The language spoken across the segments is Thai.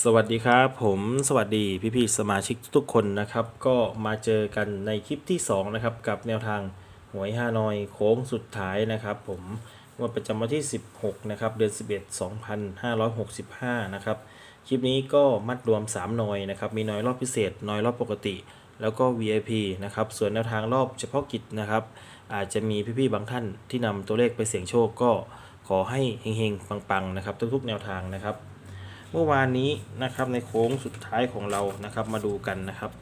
สวัสดีครับผมสวัสดีพี่ๆสมาชิกทุกคนนะครับ ก็มาเจอกันในคลิปที่ 2 นะครับ กับแนวทางหวยฮานอยโค้งสุดท้ายนะครับ ผมวันประจำวันที่ 16 นะครับ เดือน 11 2565 นะครับ คลิปนี้ก็มัดรวม 3 หน่อยนะครับ มีหน่อยรอบพิเศษหน่อยรอบปกติ แล้วก็ VIP นะครับ ส่วนแนวทางรอบเฉพาะกิจนะครับ อาจจะมีพี่ๆบางท่านที่นำตัวเลขไปเสี่ยงโชคก็ขอให้เฮงๆปังๆนะครับ ทุกๆ แนวทางนะครับ เมื่อวานนี้นะครับในโค้งสุดท้ายของเรานะครับมาดูกันนะครับ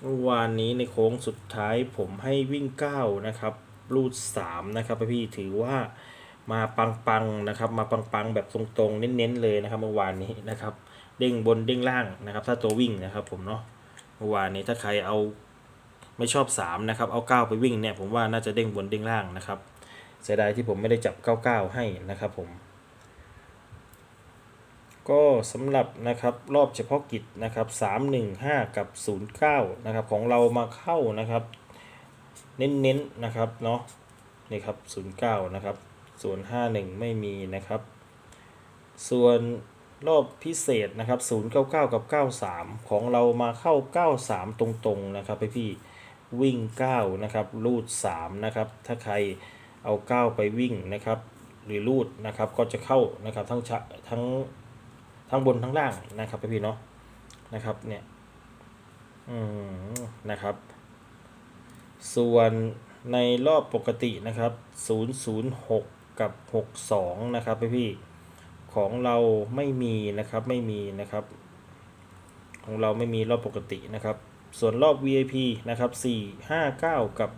เมื่อวานนี้ในโค้งสุดท้ายผมให้วิ่ง 9 นะครับรูด3นะครับพี่ถือว่ามาปังๆนะครับ มาปังๆแบบตรงๆ เน้นๆเลยนะครับ เมื่อวานนี้นะครับ เด้งบนเด้งล่างนะครับ ถ้าตัววิ่งนะครับ ผมเนาะเมื่อวานนี้ถ้าใครเอาไม่ชอบ 3 นะครับ เอา 9 ไปวิ่งเนี่ยผมว่าน่าจะเด้งบนเด้งล่างนะครับ เสียดายที่ผมไม่ได้จับ 99 ให้นะครับผม ก็สำหรับนะครับรอบเฉพาะกิจนะครับ315 กับ 09 นะครับของเรามาเข้านะครับ เน้นๆนะครับเนาะนี่ครับ 09 นะครับส่วน 51 ไม่มีนะครับ ส่วนรอบพิเศษนะครับ 099 กับ 93 ของเรามาเข้า 93 ตรงๆนะครับพี่วิ่ง 9 นะครับรูด 3 นะครับ ถ้าใครเอา 9 ไปวิ่งนะครับ หรือรูดนะครับก็จะเข้านะครับทั้งชะทั้ง ทั้งบนทั้งล่างนะครับพี่เนาะนะครับเนี่ยอืมนะครับ ส่วนในรอบปกตินะครับ 006 กับ 62 นะครับพี่ๆของเราไม่มีนะครับไม่มีนะครับ ของเราไม่มีรอบปกตินะครับ ส่วนรอบ VIP นะครับ 459 กับ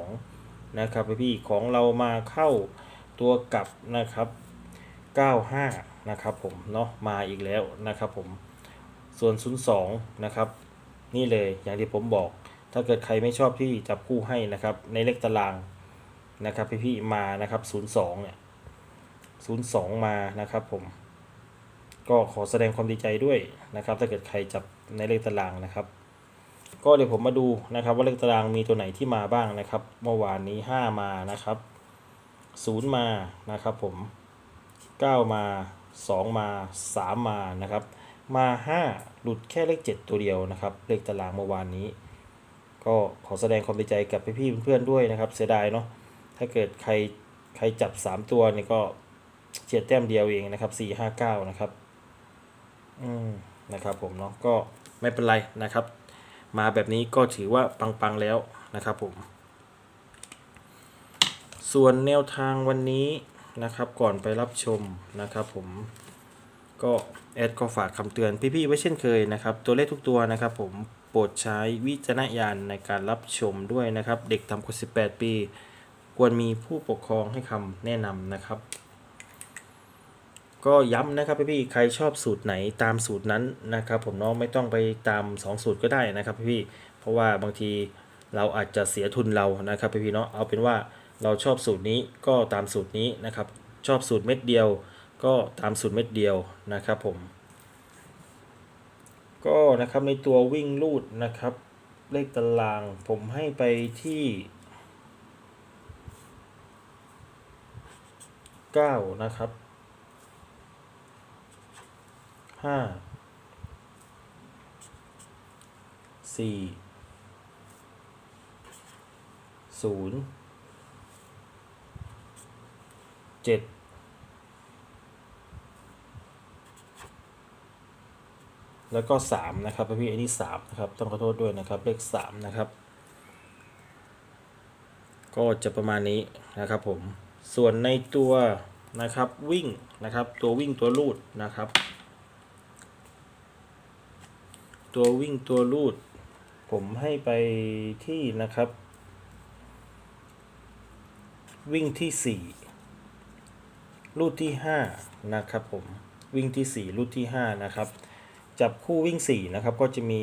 02 นะครับพี่ๆของเรามาเข้าตัวกลับนะครับ 95 นะครับผมเนาะมาอีกแล้วนะครับผมส่วน 02 นะครับ นี่เลยอย่างที่ผมบอก ถ้าเกิดใครไม่ชอบที่จับคู่ให้นะครับ ในเลขตารางนะครับพี่ๆมานะครับ 02 เนี่ย 02 มานะครับผม ก็ขอแสดงความดีใจด้วยนะครับ ถ้าเกิดใครจับในเลขตารางนะครับ ก็เดี๋ยวผมมาดูนะครับ ว่าเลขตารางมีตัวไหนที่มาบ้างนะครับ เมื่อวานนี้ 5 มานะครับ 0 มานะครับผม 9 มา 2 มา 3 มานะครับ มา 5 หลุดแค่เลข 7 ตัวเดียวนะครับ เลขตารางเมื่อวานนี้ ก็ขอแสดงความดีใจกับพี่ๆเพื่อนๆด้วยนะครับ เสียดายเนาะถ้าเกิดใครใครจับ 3 ตัวนี่ก็เฉียดแต้มเดียวเองนะครับ 4 5 9 นะครับ อืมนะครับผมเนาะก็ไม่เป็นไรนะครับ มาแบบนี้ก็ถือว่าปังๆแล้วนะครับผม ส่วนแนวทางวันนี้ นะครับก่อนไปรับชมนะครับผมก็แอดก็ฝากคำเตือนพี่ๆไว้เช่นเคยนะครับ ตัวเลขทุกตัวนะครับ ผมโปรดใช้วิจารณญาณในการรับชมด้วยนะครับ เด็กต่ำกว่า 18 ปี ควรมีผู้ปกครองให้คำแนะนำนะครับ ก็ย้ำนะครับพี่ๆใครชอบสูตรไหนตามสูตรนั้นนะครับ ผมเนาะไม่ต้องไปตาม 2 สูตรก็ได้นะครับพี่ๆเพราะว่าบางทีเราอาจจะเสียทุนเรานะครับพี่ๆเนาะเอาเป็นว่า เราชอบสูตรนี้ก็ตามสูตรนี้นะครับ ชอบสูตรเม็ดเดียว ก็ตามสูตรเม็ดเดียวนะครับผม ก็นะครับในตัววิ่งลูดนะครับ เลขตารางผมให้ไปที่ 9 นะครับ 5 4 0 เจ็ดแล้วก็สามนะครับพี่อันนี้สามนะครับต้องขอโทษด้วยนะครับเลขสามนะครับ ก็จะประมาณนี้นะครับผมส่วนในตัวนะครับวิ่งนะครับ ตัววิ่งตัวลูดนะครับ ตัววิ่งตัวลูด ผมให้ไปที่นะครับ วิ่งที่สี่ ลูดที่ห้านะครับผม วิ่งที่สี่ลูดที่ห้านะครับ จับคู่วิ่งสี่นะครับ ก็จะมี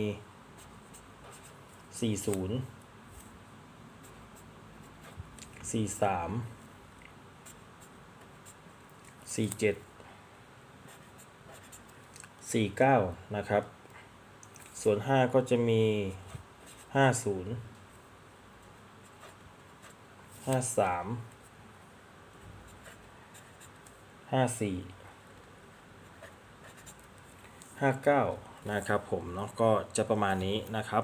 สี่ศูนย์สี่สามสี่เจ็ดสี่เก้านะครับ ส่วน 5 ก็จะมี 50 53 54ห้าเก้านะครับผมเนาะก็จะประมาณนี้นะครับ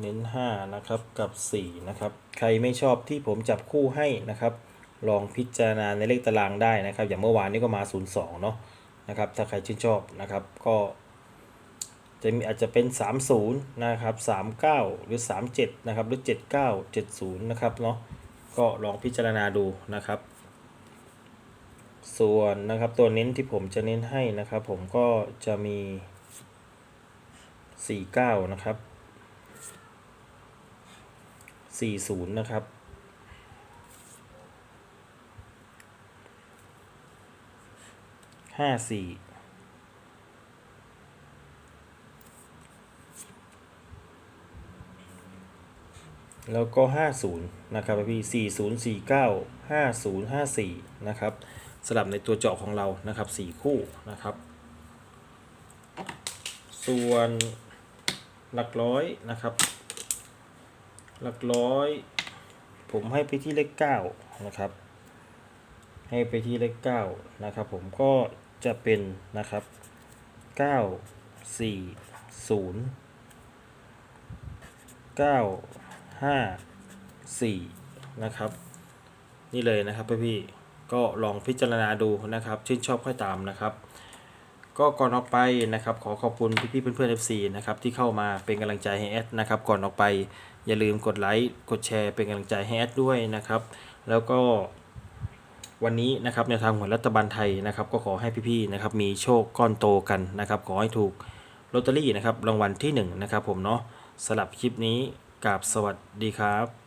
เน้น5นะครับกับ4นะครับ ใครไม่ชอบที่ผมจับคู่ให้นะครับ ลองพิจารณาในเลขตารางได้นะครับ อย่างเมื่อวานนี้ก็มา 02 เนาะนะครับ ถ้าใครชื่นชอบนะครับก็ จะมีอาจจะเป็น 30 นะครับ 39 หรือ 37 นะครับ หรือ 79 70 นะครับเนาะก็ลองพิจารณาดูนะครับ ส่วนนะครับตัวเน้นที่ผมจะเน้นให้นะครับ ผมก็จะมี 49 นะครับ 40 นะครับ54 แล้วก็ 50 นะครับพี่ 40 49 50 54 นะครับสลับในตัวเจาะของเรานะครับ 4 คู่นะครับ ส่วนหลักร้อยนะครับ หลักร้อย ผมให้ไปที่เลขเก้านะครับ ให้ไปที่เลขเก้านะครับผมก็จะเป็นนะครับเก้าสี่ ศูนย์เก้าห้าสี่นะครับ นี่เลยนะครับพี่ๆก็ลองพิจารณาดูนะครับ ชื่นชอบค่อยตามนะครับ ก็ก่อนออกไปนะครับ ขอขอบคุณพี่ๆเพื่อนๆ FC นะครับที่เข้ามาเป็นกำลังใจให้แอดนะครับ ก่อนออกไปอย่าลืมกดไลค์กดแชร์เป็นกำลังใจให้แอดด้วยนะครับ แล้วก็วันนี้นะครับแนวทางของรัฐบาลไทยนะครับ ก็ขอให้พี่ๆนะครับ มีโชคก้อนโตกันนะครับ ขอให้ถูกลอตเตอรี่นะครับรางวัลที่1นะครับผมเนาะสลับคลิปนี้ กับสวัสดีครับ